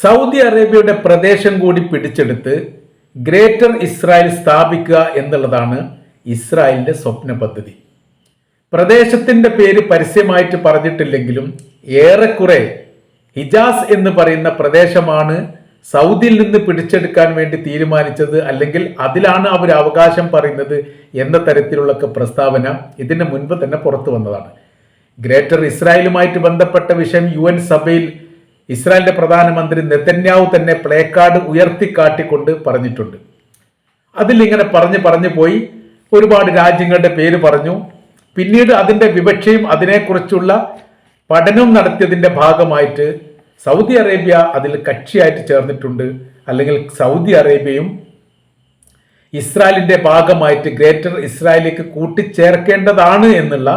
Saudi അറേബ്യയുടെ പ്രദേശം കൂടി പിടിച്ചെടുത്ത് ഗ്രേറ്റർ ഇസ്രായേൽ സ്ഥാപിക്കുക എന്നുള്ളതാണ് ഇസ്രായേലിന്റെ സ്വപ്ന പദ്ധതി. പ്രദേശത്തിന്റെ പേര് പരസ്യമായിട്ട് പറഞ്ഞിട്ടില്ലെങ്കിലും ഏറെക്കുറെ ഹിജാസ് എന്ന് പറയുന്ന പ്രദേശമാണ് സൗദിയിൽ നിന്ന് പിടിച്ചെടുക്കാൻ വേണ്ടി തീരുമാനിച്ചത് അല്ലെങ്കിൽ അതിലാണ് അവർ അവകാശം പറയുന്നത് എന്ന തരത്തിലുള്ള പ്രസ്താവന ഇതിന് മുൻപ് തന്നെ പുറത്തു വന്നതാണ്. ഗ്രേറ്റർ ഇസ്രായേലുമായിട്ട് ബന്ധപ്പെട്ട വിഷയം യു സഭയിൽ ഇസ്രായേലിന്റെ പ്രധാനമന്ത്രി നെതന്യാവു തന്നെ പ്ലേ കാർഡ് ഉയർത്തിക്കാട്ടിക്കൊണ്ട് പറഞ്ഞിട്ടുണ്ട്. അതിൽ ഇങ്ങനെ പറഞ്ഞു പറഞ്ഞു പോയി ഒരുപാട് രാജ്യങ്ങളുടെ പേര് പറഞ്ഞു. പിന്നീട് അതിന്റെ വിവക്ഷയും അതിനെക്കുറിച്ചുള്ള പഠനവും നടത്തിയതിന്റെ ഭാഗമായിട്ട് സൗദി അറേബ്യ അതിൽ കക്ഷിയായിട്ട് ചേർന്നിട്ടുണ്ട്. അല്ലെങ്കിൽ സൗദി അറേബ്യയും ഇസ്രായേലിന്റെ ഭാഗമായിട്ട് ഗ്രേറ്റർ ഇസ്രായേലിലേക്ക് കൂട്ടിച്ചേർക്കേണ്ടതാണ് എന്നുള്ള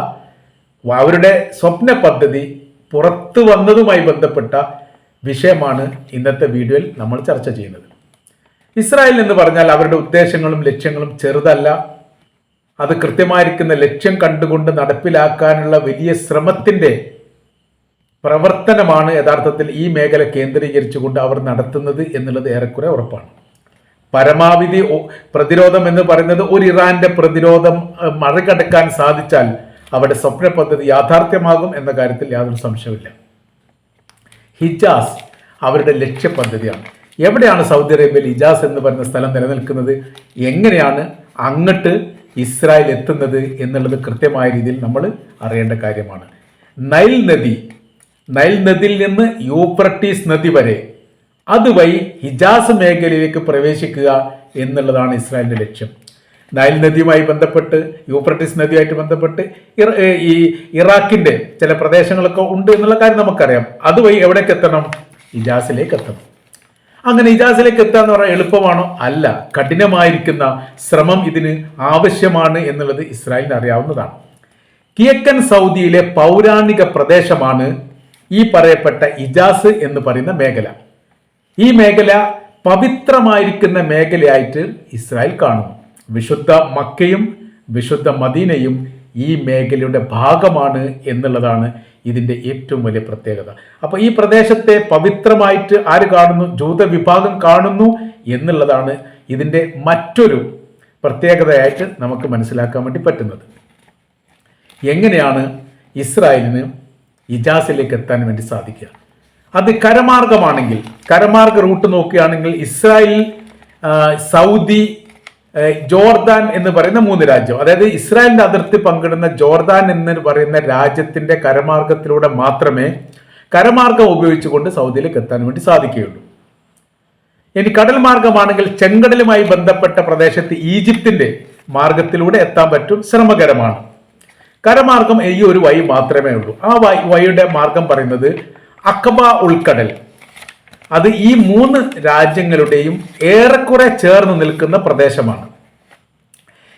അവരുടെ സ്വപ്ന പദ്ധതി പുറത്തു വന്നതുമായി ബന്ധപ്പെട്ട വിഷയമാണ് ഇന്നത്തെ വീഡിയോയിൽ നമ്മൾ ചർച്ച ചെയ്യുന്നത്. ഇസ്രായേൽ എന്ന് പറഞ്ഞാൽ അവരുടെ ഉദ്ദേശങ്ങളും ലക്ഷ്യങ്ങളും ചെറുതല്ല. അത് കൃത്യമായിരിക്കുന്ന ലക്ഷ്യം കണ്ടുകൊണ്ട് നടപ്പിലാക്കാനുള്ള വലിയ ശ്രമത്തിന്റെ പ്രവർത്തനമാണ് യഥാർത്ഥത്തിൽ ഈ മേഖല കേന്ദ്രീകരിച്ചുകൊണ്ട് അവർ നടത്തുന്നത് എന്നുള്ളത് ഏറെക്കുറെ ഉറപ്പാണ്. പരമാവധി പ്രതിരോധം എന്ന് പറയുന്നത് ഒരു ഇറാന്റെ പ്രതിരോധം മറികടക്കാൻ സാധിച്ചാൽ അവരുടെ സ്വപ്ന പദ്ധതി യാഥാർത്ഥ്യമാകും എന്ന കാര്യത്തിൽ യാതൊരു സംശയമില്ല ഹിജാസ് അവരുടെ ലക്ഷ്യപദ്ധതിയാണ് എവിടെയാണ് സൗദി അറേബ്യയിൽ ഹിജാസ് എന്ന് പറയുന്ന സ്ഥലം നിലനിൽക്കുന്നത്? എങ്ങനെയാണ് അങ്ങോട്ട് ഇസ്രായേൽ എത്തുന്നത് എന്നുള്ളത് കൃത്യമായ രീതിയിൽ നമ്മൾ അറിയേണ്ട കാര്യമാണ്. നൈൽ നദി നൈൽ നദിയിൽ നിന്ന് യൂപ്രട്ടീസ് നദി വരെ അതുവഴി ഹിജാസ് മേഖലയിലേക്ക് പ്രവേശിക്കുക എന്നുള്ളതാണ് ഇസ്രായേലിന്റെ ലക്ഷ്യം. നൈൽ നദിയുമായി ബന്ധപ്പെട്ട് യൂഫ്രട്ടീസ് നദിയുമായിട്ട് ബന്ധപ്പെട്ട് ഈ ഇറാഖിന്റെ ചില പ്രദേശങ്ങളൊക്കെ ഉണ്ട് എന്നുള്ള കാര്യം നമുക്കറിയാം. അതുവഴി എവിടേക്ക് എത്തണം? ഇജാസിലേക്ക് എത്തണം. അങ്ങനെ ഇജാസിലേക്ക് എത്തുക എന്ന് പറഞ്ഞാൽ എളുപ്പമാണോ? അല്ല. കഠിനമായിരിക്കുന്ന ശ്രമം ഇതിന് ആവശ്യമാണ് എന്നുള്ളത് ഇസ്രായേലിന് അറിയാവുന്നതാണ്. കിഴക്കൻ സൗദിയിലെ പൗരാണിക പ്രദേശമാണ് ഈ പറയപ്പെട്ട ഇജാസ് എന്ന് പറയുന്ന മേഖല. ഈ മേഖല പവിത്രമായിരിക്കുന്ന മേഖലയായിട്ട് ഇസ്രായേൽ കാണുന്നു. വിശുദ്ധ മക്കയും വിശുദ്ധ മദീനയും ഈ മേഖലയുടെ ഭാഗമാണ് എന്നുള്ളതാണ് ഇതിന്റെ ഏറ്റവും വലിയ പ്രത്യേകത. അപ്പോൾ ഈ പ്രദേശത്തെ പവിത്രമായിട്ട് ആര് കാണുന്നു? ജൂത വിഭാഗം കാണുന്നു എന്നുള്ളതാണ് ഇതിന്റെ മറ്റൊരു പ്രത്യേകതയായിട്ട് നമുക്ക് മനസ്സിലാക്കാൻ വേണ്ടി പറ്റുന്നത്. എങ്ങനെയാണ് ഇസ്രായേലിന് ഇജാസിലേക്ക് എത്താൻ വേണ്ടി സാധിക്കുക? അത് കരമാർഗമാണെങ്കിൽ കരമാർഗ റൂട്ട് നോക്കുകയാണെങ്കിൽ ഇസ്രായേൽ സൗദി ജോർദാൻ എന്ന് പറയുന്ന മൂന്ന് രാജ്യം അതായത് ഇസ്രായേലിന്റെ അതിർത്തി പങ്കിടുന്ന ജോർദാൻ എന്ന് പറയുന്ന രാജ്യത്തിന്റെ കരമാർഗത്തിലൂടെ മാത്രമേ കരമാർഗം ഉപയോഗിച്ചുകൊണ്ട് സൗദിയിലേക്ക് എത്താൻ വേണ്ടി സാധിക്കുകയുള്ളൂ. ഇനി കടൽ മാർഗമാണെങ്കിൽ ചെങ്കടലുമായി ബന്ധപ്പെട്ട പ്രദേശത്ത് ഈജിപ്തിന്റെ മാർഗത്തിലൂടെ എത്താൻ പറ്റും ശ്രമകരമാണ്. കരമാർഗം ഈ ഒരു വഴി മാത്രമേ ഉള്ളൂ. ആ വഴി വഴിയുടെ മാർഗം പറയുന്നത് അക്കബ ഉൾക്കടൽ. അത് ഈ മൂന്ന് രാജ്യങ്ങളുടെയും ഏറെക്കുറെ ചേർന്ന് നിൽക്കുന്ന പ്രദേശമാണ്.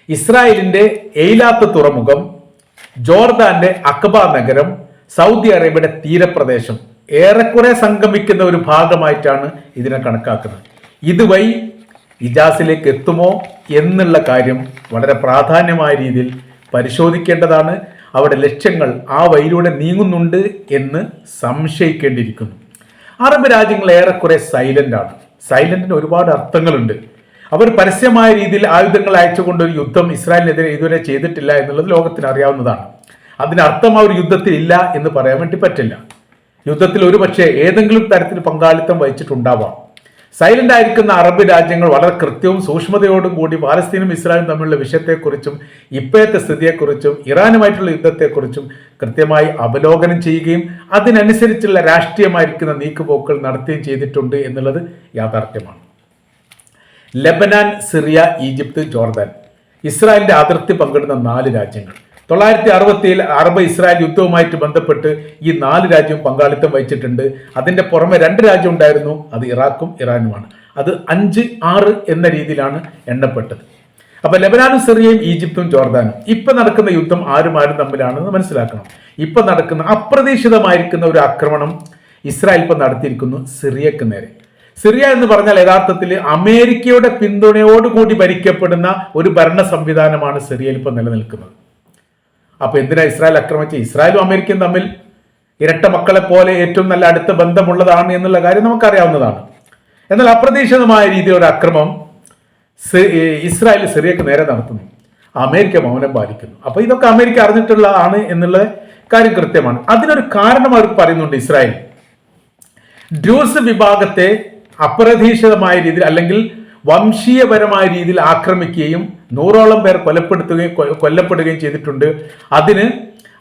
ഇസ്രായേലിന്റെ എയിലാത്ത് തുറമുഖം ജോർദാന്റെ അക്ബ നഗരം സൗദി അറേബ്യയുടെ തീരപ്രദേശം ഏറെക്കുറെ സംഗമിക്കുന്ന ഒരു ഭാഗമായിട്ടാണ് ഇതിനെ കണക്കാക്കുന്നത്. ഇതുവഴി ഇജാസിലേക്ക് എത്തുമോ എന്നുള്ള കാര്യം വളരെ പ്രാധാന്യമായ രീതിയിൽ പരിശോധിക്കേണ്ടതാണ്. അവിടെ ലക്ഷ്യങ്ങൾ ആ വഴിയിലൂടെ നീങ്ങുന്നുണ്ട് എന്ന് സംശയിക്കേണ്ടിയിരിക്കുന്നു. അറബ് രാജ്യങ്ങൾ ഏറെക്കുറെ സൈലന്റ് ആണ്. സൈലന്റിന് ഒരുപാട് അർത്ഥങ്ങളുണ്ട്. അവർ പരസ്യമായ രീതിയിൽ ആയുധങ്ങൾ അയച്ചുകൊണ്ട് ഒരു യുദ്ധം ഇസ്രായേലിനെതിരെ ഇതുവരെ ചെയ്തിട്ടില്ല എന്നുള്ളത് ലോകത്തിന് അറിയാവുന്നതാണ്. അതിനർത്ഥം ആ ഒരു യുദ്ധത്തിൽ ഇല്ല എന്ന് പറയാൻ വേണ്ടി പറ്റില്ല. യുദ്ധത്തിൽ ഒരുപക്ഷെ ഏതെങ്കിലും തരത്തിൽ പങ്കാളിത്തം വഹിച്ചിട്ടുണ്ടാവാം. സൈലന്റ് ആയിരിക്കുന്ന അറബ് രാജ്യങ്ങൾ വളരെ കൃത്യവും സൂക്ഷ്മതയോടും കൂടി പാലസ്തീനും ഇസ്രായേലും തമ്മിലുള്ള വിഷയത്തെക്കുറിച്ചും ഇപ്പോഴത്തെ സ്ഥിതിയെക്കുറിച്ചും ഇറാനുമായിട്ടുള്ള യുദ്ധത്തെക്കുറിച്ചും കൃത്യമായി അവലോകനം ചെയ്യുകയും അതിനനുസരിച്ചുള്ള രാഷ്ട്രീയമായിരിക്കുന്ന നീക്കുപോക്കുകൾ നടത്തുകയും ചെയ്തിട്ടുണ്ട് എന്നുള്ളത് യാഥാർത്ഥ്യമാണ്. Lebanon Syria Egypt Jordan. ഇസ്രായേലിന്റെ അതിർത്തി പങ്കിടുന്ന നാല് രാജ്യങ്ങൾ. തൊള്ളായിരത്തി അറുപത്തിയിൽ അറബ് ഇസ്രായേൽ യുദ്ധവുമായിട്ട് ബന്ധപ്പെട്ട് ഈ നാല് രാജ്യവും പങ്കാളിത്തം വഹിച്ചിട്ടുണ്ട്. അതിന്റെ പുറമെ രണ്ട് രാജ്യം ഉണ്ടായിരുന്നു. അത് ഇറാഖും ഇറാനുമാണ്. അത് അഞ്ച് ആറ് എന്ന രീതിയിലാണ് എണ്ണപ്പെട്ടത്. അപ്പൊ ലെബനാനും സിറിയയും ഈജിപ്തും ജോർദാനും. ഇപ്പൊ നടക്കുന്ന യുദ്ധം ആരും ആരും തമ്മിലാണെന്ന് മനസ്സിലാക്കണം. ഇപ്പൊ നടക്കുന്ന അപ്രതീക്ഷിതമായിരിക്കുന്ന ഒരു ആക്രമണം ഇസ്രായേൽ ഇപ്പൊ നടത്തിയിരിക്കുന്നു സിറിയക്ക് നേരെ. സിറിയ എന്ന് പറഞ്ഞാൽ യഥാർത്ഥത്തിൽ അമേരിക്കയുടെ പിന്തുണയോടുകൂടി ഭരിക്കപ്പെടുന്ന ഒരു ഭരണ സംവിധാനമാണ് സിറിയയിൽ ഇപ്പൊ നിലനിൽക്കുന്നത്. അപ്പൊ എന്തിനാ ഇസ്രായേൽ ആക്രമിച്ച ഇസ്രായേലും അമേരിക്കയും തമ്മിൽ ഇരട്ട മക്കളെ പോലെ ഏറ്റവും നല്ല അടുത്ത ബന്ധമുള്ളതാണ് എന്നുള്ള കാര്യം നമുക്കറിയാവുന്നതാണ്. എന്നാൽ അപ്രതീക്ഷിതമായ രീതിയിലുള്ള അക്രമം ഇസ്രായേൽ സിറിയക്ക് നേരെ നടത്തുന്നു. അമേരിക്ക മൗനം പാലിക്കുന്നു. അപ്പൊ ഇതൊക്കെ അമേരിക്ക അറിഞ്ഞിട്ടുള്ളതാണ് എന്നുള്ള കാര്യം കൃത്യമാണ്. അതിനൊരു കാരണം അവർ പറയുന്നുണ്ട് ഇസ്രായേൽ. ഡ്യൂസ് വിഭാഗത്തെ അപ്രതീക്ഷിതമായ രീതിയിൽ അല്ലെങ്കിൽ വംശീയപരമായ രീതിയിൽ ആക്രമിക്കുകയും നൂറോളം പേർ കൊലപ്പെടുത്തുകയും കൊല്ലപ്പെടുകയും ചെയ്തിട്ടുണ്ട്. അതിന്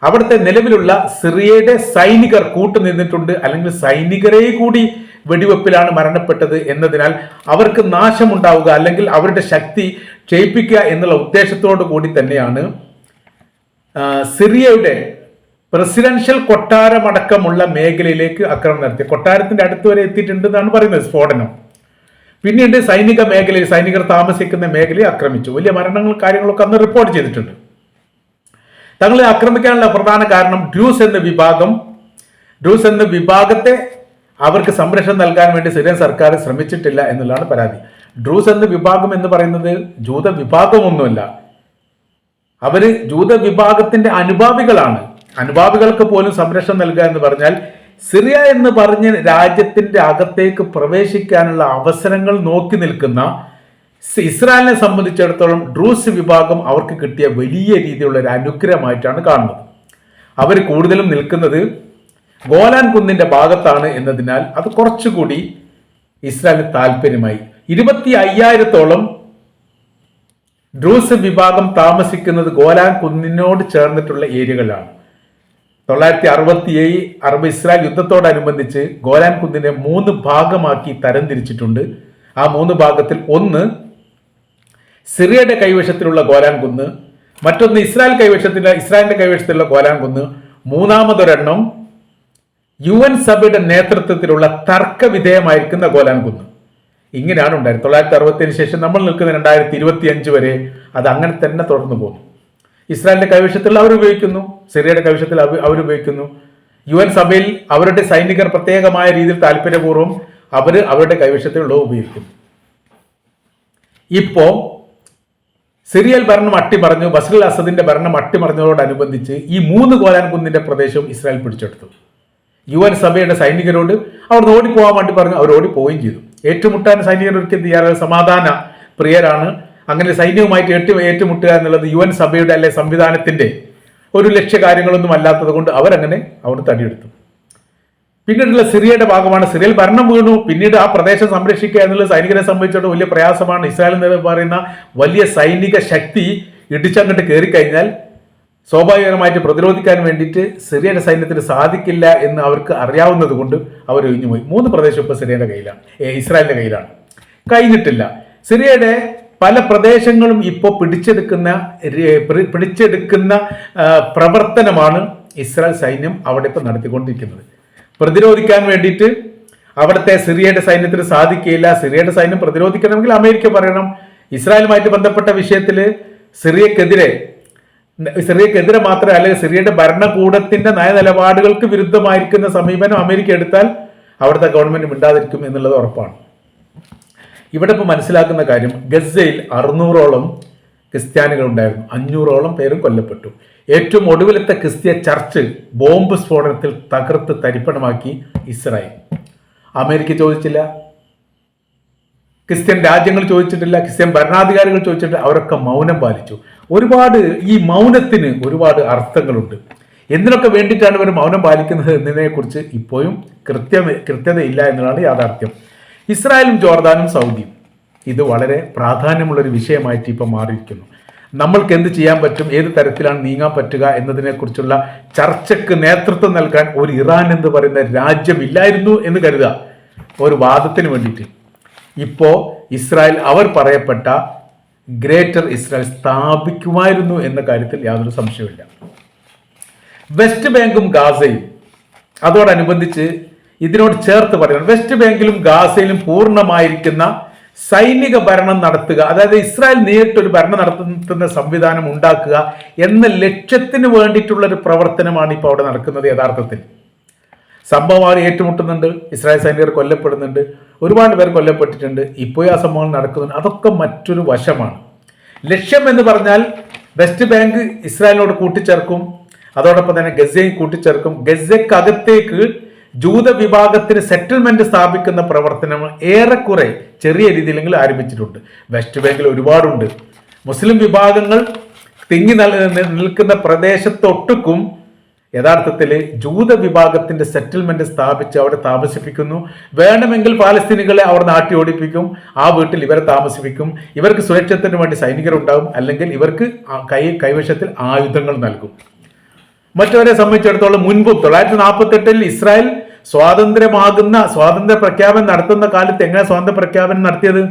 അവിടുത്തെ നിലവിലുള്ള സിറിയയുടെ സൈനികർ കൂട്ടുനിന്നിട്ടുണ്ട്. അല്ലെങ്കിൽ സൈനികരെ കൂടി വെടിവെപ്പിലാണ് മരണപ്പെട്ടത് എന്നതിനാൽ അവർക്ക് നാശമുണ്ടാവുക അല്ലെങ്കിൽ അവരുടെ ശക്തി ക്ഷയിപ്പിക്കുക എന്നുള്ള ഉദ്ദേശത്തോടു കൂടി തന്നെയാണ് സിറിയയുടെ പ്രസിഡൻഷ്യൽ കൊട്ടാരമടക്കമുള്ള മേഖലയിലേക്ക് ആക്രമണം നടത്തി കൊട്ടാരത്തിന്റെ അടുത്ത് വരെ എത്തിയിട്ടുണ്ട് എന്നാണ് പറയുന്നത് സ്ഫോടനം. പിന്നീട് സൈനിക മേഖലയിൽ സൈനികർ താമസിക്കുന്ന മേഖലയെ ആക്രമിച്ചു. വലിയ മരണങ്ങൾ കാര്യങ്ങളൊക്കെ അന്ന് റിപ്പോർട്ട് ചെയ്തിട്ടുണ്ട്. തങ്ങളെ ആക്രമിക്കാനുള്ള പ്രധാന കാരണം ഡ്രൂസ് എന്ന വിഭാഗം ഡ്രൂസ് എന്ന വിഭാഗത്തെ അവർക്ക് സംരക്ഷണം നൽകാൻ വേണ്ടി സിറിയൻ സർക്കാർ ശ്രമിച്ചിട്ടില്ല എന്നുള്ളതാണ് പരാതി. ഡ്രൂസ് എന്ന വിഭാഗം എന്ന് പറയുന്നത് ജൂത വിഭാഗമൊന്നുമല്ല. അവർ ജൂത വിഭാഗത്തിന്റെ അനുഭാവികളാണ്. അനുഭാവികൾക്ക് പോലും സംരക്ഷണം നൽകുക എന്ന് പറഞ്ഞാൽ സിറിയ എന്ന് പറഞ്ഞ രാജ്യത്തിന്റെ അകത്തേക്ക് പ്രവേശിക്കാനുള്ള അവസരങ്ങൾ നോക്കി നിൽക്കുന്ന ഇസ്രായേലിനെ സംബന്ധിച്ചിടത്തോളം ഡ്രൂസ് വിഭാഗം അവർക്ക് കിട്ടിയ വലിയ രീതിയിലുള്ള ഒരു അനുഗ്രഹമായിട്ടാണ് കാണുന്നത്. അവർ കൂടുതലും നിൽക്കുന്നത് ഗോലാൻ കുന്നിന്റെ ഭാഗത്താണ് എന്നതിനാൽ അത് കുറച്ചുകൂടി ഇസ്രായേലിന് താല്പര്യമായി. ഇരുപത്തി അയ്യായിരത്തോളം ഡ്രൂസ് വിഭാഗം താമസിക്കുന്നത് ഗോലാൻ കുന്നിനോട് ചേർന്നിട്ടുള്ള ഏരിയകളിലാണ് തൊള്ളായിരത്തി അറുപത്തി ഏഴ് അറബ് ഇസ്രായേൽ യുദ്ധത്തോടനുബന്ധിച്ച് ഗോലാൻ കുന്നിനെ മൂന്ന് ഭാഗമാക്കി തരംതിരിച്ചിട്ടുണ്ട്. ആ മൂന്ന് ഭാഗത്തിൽ ഒന്ന് സിറിയയുടെ കൈവശത്തിലുള്ള ഗോലാൻ കുന്ന് മറ്റൊന്ന് ഇസ്രായേൽ കൈവശത്തിലുള്ള ഇസ്രായേലിന്റെ കൈവശത്തിലുള്ള ഗോലാൻ കുന്ന്. മൂന്നാമതൊരെണ്ണം യു എൻ സഭയുടെ നേതൃത്വത്തിലുള്ള തർക്കവിധേയമായിരിക്കുന്ന ഗോലാൻ കുന്ന്. ഇങ്ങനെയാണ് ഉണ്ടായിരുന്നത് തൊള്ളായിരത്തി അറുപത്തിന് ശേഷം നമ്മൾ നിൽക്കുന്ന രണ്ടായിരത്തി ഇരുപത്തി അഞ്ച് വരെ അത് അങ്ങനെ തന്നെ തുടർന്നു പോകുന്നു ഇസ്രായേലിന്റെ കൈവശത്തിൽ അവർ ഉപയോഗിക്കുന്നു സിറിയയുടെ കൈവശത്തിൽ അവ- അവർ ഉപയോഗിക്കുന്നു. യു എൻ സഭയിൽ അവരുടെ സൈനികർ പ്രത്യേകമായ രീതിയിൽ താല്പര്യപൂർവം അവർ അവരുടെ കൈവശത്തിലുള്ള ഉപയോഗിക്കും ഇപ്പോ സിറിയൽ ഭരണം അട്ടിമറിഞ്ഞു ബസൽ അസദിന്റെ ഭരണം അട്ടിമറിഞ്ഞതോടനുബന്ധിച്ച് ഈ മൂന്ന് ഗോലാൻ കുന്നിന്റെ പ്രദേശവും ഇസ്രായേൽ പിടിച്ചെടുത്തു. യു എൻ സഭയുടെ സൈനികരോട് അവർ ഓടിപ്പോകാൻ വേണ്ടി പറഞ്ഞു അവർ ഓടിപ്പോവുകയും ചെയ്തു. ഏറ്റുമുട്ടാൻ സൈനികർ ഒരിക്കലും തയ്യാറായ സമാധാന പ്രിയരാണ് അങ്ങനെ സൈന്യവുമായിട്ട് ഏറ്റു ഏറ്റുമുട്ടുക എന്നുള്ളത് യു എൻ സഭയുടെ അല്ലെ സംവിധാനത്തിന്റെ ഒരു ലക്ഷ്യ കാര്യങ്ങളൊന്നും അല്ലാത്തത് കൊണ്ട് അവരങ്ങനെ അവിടെ തടിയെടുത്തു. പിന്നീടുള്ള സിറിയയുടെ ഭാഗമാണ് സിറിയൽ ഭരണം വീണു. പിന്നീട് ആ പ്രദേശം സംരക്ഷിക്കുക എന്നുള്ള സൈനികരെ സംബന്ധിച്ചിടത്തോളം വലിയ പ്രയാസമാണ്. ഇസ്രായേൽ എന്ന് പറയുന്ന വലിയ സൈനിക ശക്തി ഇടിച്ചങ്ങോട്ട് കയറിക്കഴിഞ്ഞാൽ സ്വാഭാവികമായിട്ട് പ്രതിരോധിക്കാൻ വേണ്ടിയിട്ട് സിറിയയുടെ സൈന്യത്തിന് സാധിക്കില്ല എന്ന് അവർക്ക് അറിയാവുന്നത് കൊണ്ട് അവർ ഒഴിഞ്ഞുപോയി. മൂന്ന് പ്രദേശം ഇപ്പോൾ സിറിയയുടെ കയ്യിലാണ്. ഇസ്രായേലിന്റെ കയ്യിലാണ്. കഴിഞ്ഞിട്ടില്ല. സിറിയയുടെ പല പ്രദേശങ്ങളും ഇപ്പോൾ പിടിച്ചെടുക്കുന്ന പിടിച്ചെടുക്കുന്ന പ്രവർത്തനമാണ് ഇസ്രായേൽ സൈന്യം അവിടെ ഇപ്പോൾ നടത്തിക്കൊണ്ടിരിക്കുന്നത്. പ്രതിരോധിക്കാൻ വേണ്ടിയിട്ട് അവിടുത്തെ സിറിയയുടെ സൈന്യത്തിന് സാധിക്കില്ല സിറിയയുടെ സൈന്യം പ്രതിരോധിക്കണമെങ്കിൽ അമേരിക്ക പറയണം. ഇസ്രായേലുമായിട്ട് ബന്ധപ്പെട്ട വിഷയത്തിൽ സിറിയക്കെതിരെ സിറിയക്കെതിരെ മാത്രമേ അല്ലെങ്കിൽ സിറിയയുടെ ഭരണകൂടത്തിന്റെ നയനിലപാടുകൾക്ക് വിരുദ്ധമായിരിക്കുന്ന സമീപനം അമേരിക്ക എടുത്താൽ അവിടുത്തെ ഗവൺമെന്റ് മിണ്ടാതിരിക്കും എന്നുള്ളത് ഉറപ്പാണ്. ഇവിടെ ഇപ്പോൾ മനസ്സിലാക്കുന്ന കാര്യം ഗസയിൽ അറുന്നൂറോളം ക്രിസ്ത്യാനികൾ ഉണ്ടായിരുന്നു അഞ്ഞൂറോളം പേരും കൊല്ലപ്പെട്ടു. ഏറ്റവും ഒടുവിലത്തെ ക്രിസ്ത്യ ചർച്ച് ബോംബ് സ്ഫോടനത്തിൽ തകർത്ത് തരിപ്പണമാക്കി ഇസ്രായേൽ. അമേരിക്ക ചോദിച്ചില്ല. ക്രിസ്ത്യൻ രാജ്യങ്ങൾ ചോദിച്ചിട്ടില്ല. ക്രിസ്ത്യൻ ഭരണാധികാരികൾ ചോദിച്ചിട്ട് അവരൊക്കെ മൗനം പാലിച്ചു. ഒരുപാട് ഈ മൗനത്തിന് ഒരുപാട് അർത്ഥങ്ങളുണ്ട്. എന്തിനൊക്കെ വേണ്ടിയിട്ടാണ് ഇവർ മൗനം പാലിക്കുന്നത് എന്നതിനെക്കുറിച്ച് ഇപ്പോഴും കൃത്യ കൃത്യതയില്ല എന്നുള്ളതാണ് യാഥാർത്ഥ്യം. ഇസ്രായേലും ജോർദാനും സൗദിയും. ഇത് വളരെ പ്രാധാന്യമുള്ള ഒരു വിഷയമായിട്ട് ഇപ്പോൾ മാറിയിരിക്കുന്നു. നമ്മൾക്ക് എന്ത് ചെയ്യാൻ പറ്റും? ഏത് തരത്തിലാണ് നീങ്ങാൻ പറ്റുക എന്നതിനെക്കുറിച്ചുള്ള ചർച്ചയ്ക്ക് നേതൃത്വം നൽകാൻ ഒരു ഇറാൻ എന്ന് പറയുന്ന രാജ്യമില്ലായിരുന്നു എന്ന് കരുതുക. ഒരു വാദത്തിന് വേണ്ടിയിട്ട്. ഇപ്പോൾ ഇസ്രായേൽ അവർ പറയപ്പെട്ട ഗ്രേറ്റർ ഇസ്രായേൽ സ്ഥാപിക്കുമായിരുന്നു എന്ന കാര്യത്തിൽ യാതൊരു സംശയമില്ല വെസ്റ്റ് ബാങ്കും ഗാസയും അതോടനുബന്ധിച്ച് ഇതിനോട് ചേർത്ത് പറയണം വെസ്റ്റ് ബാങ്കിലും ഗാസയിലും പൂർണമായിരിക്കുന്ന സൈനിക ഭരണം നടത്തുക അതായത് ഇസ്രായേൽ നേരിട്ടൊരു ഭരണം നടത്തുന്ന സംവിധാനം ഉണ്ടാക്കുക എന്ന ലക്ഷ്യത്തിന് വേണ്ടിയിട്ടുള്ള ഒരു പ്രവർത്തനമാണ് ഇപ്പോൾ അവിടെ നടക്കുന്നത് യഥാർത്ഥത്തിൽ. സംഭവം അവർ ഏറ്റുമുട്ടുന്നുണ്ട്? ഇസ്രായേൽ സൈനികർ കൊല്ലപ്പെടുന്നുണ്ട്. ഒരുപാട് പേർ കൊല്ലപ്പെട്ടിട്ടുണ്ട്. ഇപ്പോൾ ആ സംഭവങ്ങൾ നടക്കുന്നുണ്ട്. അതൊക്കെ മറ്റൊരു വശമാണ്. ലക്ഷ്യം എന്ന് പറഞ്ഞാൽ വെസ്റ്റ് ബാങ്ക് ഇസ്രായേലിനോട് കൂട്ടിച്ചേർക്കും അതോടൊപ്പം തന്നെ ഗസയും കൂട്ടിച്ചേർക്കും. ഗസയ്ക്കകത്തേക്ക് ജൂത വിഭാഗത്തിന് സെറ്റിൽമെന്റ് സ്ഥാപിക്കുന്ന പ്രവർത്തനങ്ങൾ ഏറെക്കുറെ ചെറിയ രീതിയിലെങ്കിലും ആരംഭിച്ചിട്ടുണ്ട്. വെസ്റ്റ് ബാങ്കിൽ ഒരുപാടുണ്ട്. മുസ്ലിം വിഭാഗങ്ങൾ തിങ്ങി നൽ- നിൽക്കുന്ന പ്രദേശത്തൊട്ടുക്കും യഥാർത്ഥത്തിൽ ജൂത വിഭാഗത്തിന്റെ സെറ്റിൽമെന്റ് സ്ഥാപിച്ച് അവിടെ താമസിപ്പിക്കുന്നു. വേണമെങ്കിൽ പാലസ്തീനികളെ അവർ നാട്ടി ഓടിപ്പിക്കും. ആ വീട്ടിൽ ഇവരെ താമസിപ്പിക്കും. ഇവർക്ക് സുരക്ഷത്തിന് വേണ്ടി സൈനികർ ഉണ്ടാകും അല്ലെങ്കിൽ ഇവർക്ക് കൈ കൈവശത്തിൽ ആയുധങ്ങൾ നൽകും. മറ്റവരെ സംബന്ധിച്ചിടത്തോളം മുൻപ് തൊള്ളായിരത്തി നാൽപ്പത്തെട്ടിൽ ഇസ്രായേൽ സ്വാതന്ത്ര്യമാകുന്ന സ്വാതന്ത്ര്യ പ്രഖ്യാപനം നടത്തുന്ന കാലത്ത് എങ്ങനെ സ്വാതന്ത്ര്യ പ്രഖ്യാപനം നടത്തിയത്?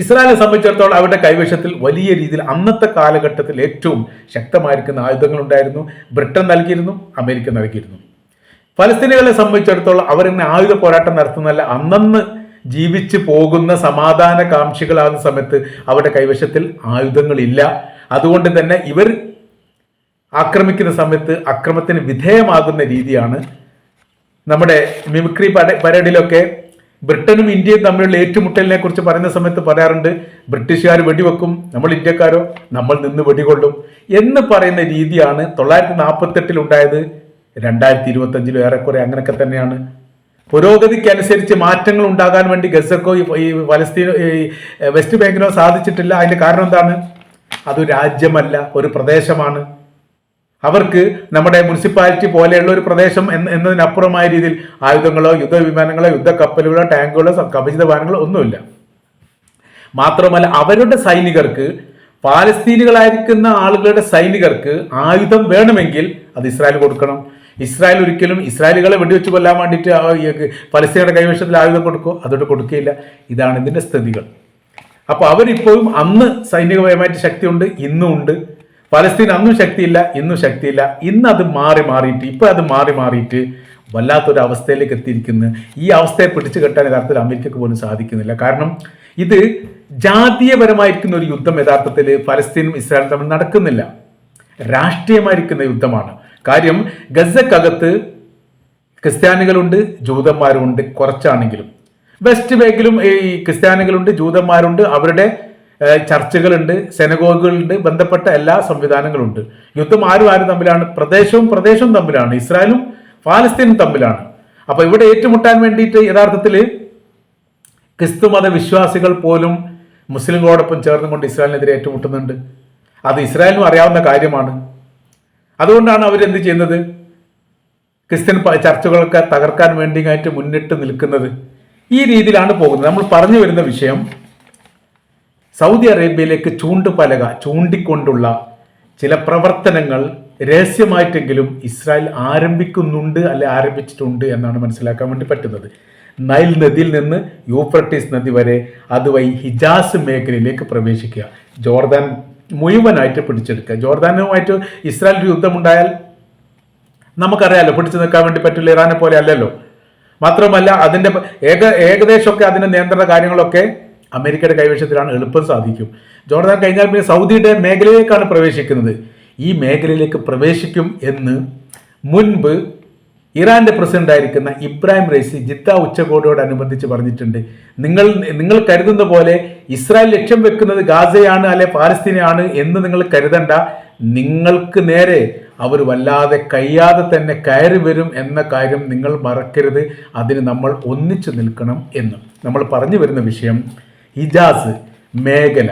ഇസ്രായേലിനെ സംബന്ധിച്ചിടത്തോളം അവരുടെ കൈവശത്തിൽ വലിയ രീതിയിൽ അന്നത്തെ കാലഘട്ടത്തിൽ ഏറ്റവും ശക്തമായിരിക്കുന്ന ആയുധങ്ങൾ ഉണ്ടായിരുന്നു ബ്രിട്ടൻ നൽകിയിരുന്നു അമേരിക്ക നൽകിയിരുന്നു. ഫലസ്തീനികളെ സംബന്ധിച്ചിടത്തോളം അവരിങ്ങനെ ആയുധ പോരാട്ടം നടത്തുന്നതല്ല അന്നന്ന് ജീവിച്ചു പോകുന്ന സമാധാന കാംക്ഷികളാകുന്ന സമയത്ത് അവരുടെ കൈവശത്തിൽ ആയുധങ്ങളില്ല. അതുകൊണ്ട് തന്നെ ഇവർ ആക്രമിക്കുന്ന സമയത്ത് അക്രമത്തിന് വിധേയമാകുന്ന രീതിയാണ് നമ്മുടെ മിമിക്രി പര- പരേഡിലൊക്കെ ബ്രിട്ടനും ഇന്ത്യയും തമ്മിലുള്ള ഏറ്റുമുട്ടലിനെ കുറിച്ച് പറയുന്ന സമയത്ത് പറയാറുണ്ട് ബ്രിട്ടീഷുകാർ വെടിവെക്കും നമ്മൾ ഇന്ത്യക്കാരോ നമ്മൾ നിന്ന് വെടികൊള്ളും എന്ന് പറയുന്ന രീതിയാണ് തൊള്ളായിരത്തി നാൽപ്പത്തെട്ടിൽ ഉണ്ടായത്. രണ്ടായിരത്തി ഇരുപത്തഞ്ചിലും ഏറെക്കുറെ അങ്ങനെയൊക്കെ തന്നെയാണ്. പുരോഗതിക്ക് അനുസരിച്ച് മാറ്റങ്ങൾ ഉണ്ടാകാൻ വേണ്ടി ഗസക്കോ ഈ ഫലസ്തീനോ ഈ വെസ്റ്റ് ബാങ്കിനോ സാധിച്ചിട്ടില്ല. അതിന്റെ കാരണം എന്താണ്? അത് രാജ്യമല്ല ഒരു പ്രദേശമാണ്. അവർക്ക് നമ്മുടെ മുനിസിപ്പാലിറ്റി പോലെയുള്ള ഒരു പ്രദേശം എന്ന എന്നതിനപ്പുറമായ രീതിയിൽ ആയുധങ്ങളോ യുദ്ധവിമാനങ്ങളോ യുദ്ധക്കപ്പലുകളോ ടാങ്കുകളോ കവചിത വാഹനങ്ങളോ ഒന്നുമില്ല. മാത്രമല്ല അവരുടെ സൈനികർക്ക് പാലസ്തീനികളായിരിക്കുന്ന ആളുകളുടെ സൈനികർക്ക് ആയുധം വേണമെങ്കിൽ അത് ഇസ്രായേൽ കൊടുക്കണം. ഇസ്രായേൽ ഒരിക്കലും ഇസ്രായേലുകളെ വെടിവെച്ച് കൊല്ലാൻ വേണ്ടിയിട്ട് പലസ്തീനയുടെ കൈവശത്തിൽ ആയുധം കൊടുക്കോ അതോട്ട് കൊടുക്കുകയില്ല ഇതാണ് ഇതിന്റെ സ്ഥിതികൾ. അപ്പോൾ അവരിപ്പോഴും അന്ന് സൈനികപരമായിട്ട് ശക്തിയുണ്ട് ഇന്നും ഉണ്ട് പലസ്തീൻ അന്നും ശക്തിയില്ല ഇന്നും ശക്തിയില്ല. ഇന്ന് അത് മാറി മാറിയിട്ട് ഇപ്പൊ അത് മാറി മാറിയിട്ട് വല്ലാത്തൊരു അവസ്ഥയിലേക്ക് എത്തിയിരിക്കുന്നു. ഈ അവസ്ഥയെ പിടിച്ചു കെട്ടാൻ യഥാർത്ഥത്തിൽ അമേരിക്കക്ക് പോലും സാധിക്കുന്നില്ല. കാരണം ഇത് ജാതീയപരമായിരിക്കുന്ന ഒരു യുദ്ധം യഥാർത്ഥത്തിൽ പലസ്തീനും ഇസ്രായേലും തമ്മിൽ നടക്കുന്നില്ല. രാഷ്ട്രീയമായിരിക്കുന്ന യുദ്ധമാണ്. കാര്യം ഗസക്കകത്ത് ക്രിസ്ത്യാനികളുണ്ട് ജൂതന്മാരുണ്ട് കുറച്ചാണെങ്കിലും. വെസ്റ്റ് ബാങ്കിലും ഈ ക്രിസ്ത്യാനികളുണ്ട് ജൂതന്മാരുണ്ട്. അവരുടെ ചർച്ചുകളുണ്ട് സെനഗോഗുകളുണ്ട് ബന്ധപ്പെട്ട എല്ലാ സംവിധാനങ്ങളുണ്ട്. യുദ്ധം ആരും ആരും തമ്മിലാണ് പ്രദേശവും പ്രദേശവും തമ്മിലാണ് ഇസ്രായേലും ഫാലസ്തീനും തമ്മിലാണ്. അപ്പൊ ഇവിടെ ഏറ്റുമുട്ടാൻ വേണ്ടിയിട്ട് യഥാർത്ഥത്തിൽ ക്രിസ്തുമത വിശ്വാസികൾ പോലും മുസ്ലിങ്ങളോടൊപ്പം ചേർന്നുകൊണ്ട് ഇസ്രായേലിനെതിരെ ഏറ്റുമുട്ടുന്നുണ്ട്. അത് ഇസ്രായേലിനും അറിയാവുന്ന കാര്യമാണ്. അതുകൊണ്ടാണ് അവരെന്ത് ചെയ്യുന്നത്? ക്രിസ്ത്യൻ ചർച്ചുകളൊക്കെ തകർക്കാൻ വേണ്ടിയായിട്ട് മുന്നിട്ട് നിൽക്കുന്നത്. ഈ രീതിയിലാണ് പോകുന്നത്. നമ്മൾ പറഞ്ഞു വരുന്ന വിഷയം സൗദി അറേബ്യയിലേക്ക് ചൂണ്ടുപലക ചൂണ്ടിക്കൊണ്ടുള്ള ചില പ്രവർത്തനങ്ങൾ രഹസ്യമായിട്ടെങ്കിലും ഇസ്രായേൽ ആരംഭിക്കുന്നുണ്ട് അല്ലെ ആരംഭിച്ചിട്ടുണ്ട് എന്നാണ് മനസ്സിലാക്കാൻ വേണ്ടി പറ്റുന്നത്. നൈൽ നദിയിൽ നിന്ന് യൂഫ്രട്ടീസ് നദി വരെ അതുവഴി ഹിജാസ് മേഖലയിലേക്ക് പ്രവേശിക്കുക. ജോർദാൻ മുഴുവനായിട്ട് പിടിച്ചെടുക്കുക. ജോർദാനുമായിട്ട് ഇസ്രായേൽ യുദ്ധമുണ്ടായാൽ നമുക്കറിയാലോ പിടിച്ചു നിൽക്കാൻ വേണ്ടി പറ്റില്ല ഇറാനെ പോലെ അല്ലല്ലോ. മാത്രമല്ല അതിന്റെ ഏക ഏകദേശമൊക്കെ അതിന്റെ നിയന്ത്രണ കാര്യങ്ങളൊക്കെ അമേരിക്കയുടെ കൈവശത്തിലാണ് എളുപ്പം സാധിക്കും. ജോർദാൻ കഴിഞ്ഞാൽ പിന്നെ സൗദിയുടെ മേഖലയിലേക്കാണ് പ്രവേശിക്കുന്നത്. ഈ മേഖലയിലേക്ക് പ്രവേശിക്കും എന്ന് മുൻപ് ഇറാന്റെ പ്രസിഡന്റ് ആയിരിക്കുന്ന ഇബ്രാഹിം റൈസി ജിദ്ദ ഉച്ചകോടിയോടനുബന്ധിച്ച് പറഞ്ഞിട്ടുണ്ട്. നിങ്ങൾ നിങ്ങൾ കരുതുന്ന പോലെ ഇസ്രായേൽ ലക്ഷ്യം വെക്കുന്നത് ഗാസയാണ് അല്ലെ പാലസ്തീനയാണ് എന്ന് നിങ്ങൾ കരുതണ്ട. നിങ്ങൾക്ക് നേരെ അവർ വല്ലാതെ കഴിയാതെ തന്നെ കയറി വരും എന്ന കാര്യം നിങ്ങൾ മറക്കരുത്. അതിന് നമ്മൾ ഒന്നിച്ചു നിൽക്കണം എന്ന്. നമ്മൾ പറഞ്ഞു വരുന്ന വിഷയം ഹിജാസ് മേഖല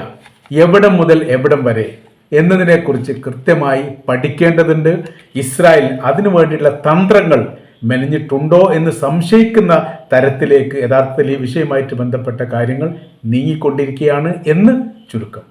എവിടം മുതൽ എവിടം വരെ എന്നതിനെക്കുറിച്ച് കൃത്യമായി പഠിക്കേണ്ടതുണ്ട്. ഇസ്രായേൽ അതിനു വേണ്ടിയിട്ടുള്ള തന്ത്രങ്ങൾ മെനഞ്ഞിട്ടുണ്ടോ എന്ന് സംശയിക്കുന്ന തരത്തിലേക്ക് യഥാർത്ഥത്തിൽ ഈ വിഷയമായിട്ട് ബന്ധപ്പെട്ട കാര്യങ്ങൾ നീങ്ങിക്കൊണ്ടിരിക്കുകയാണ് എന്ന് ചുരുക്കം.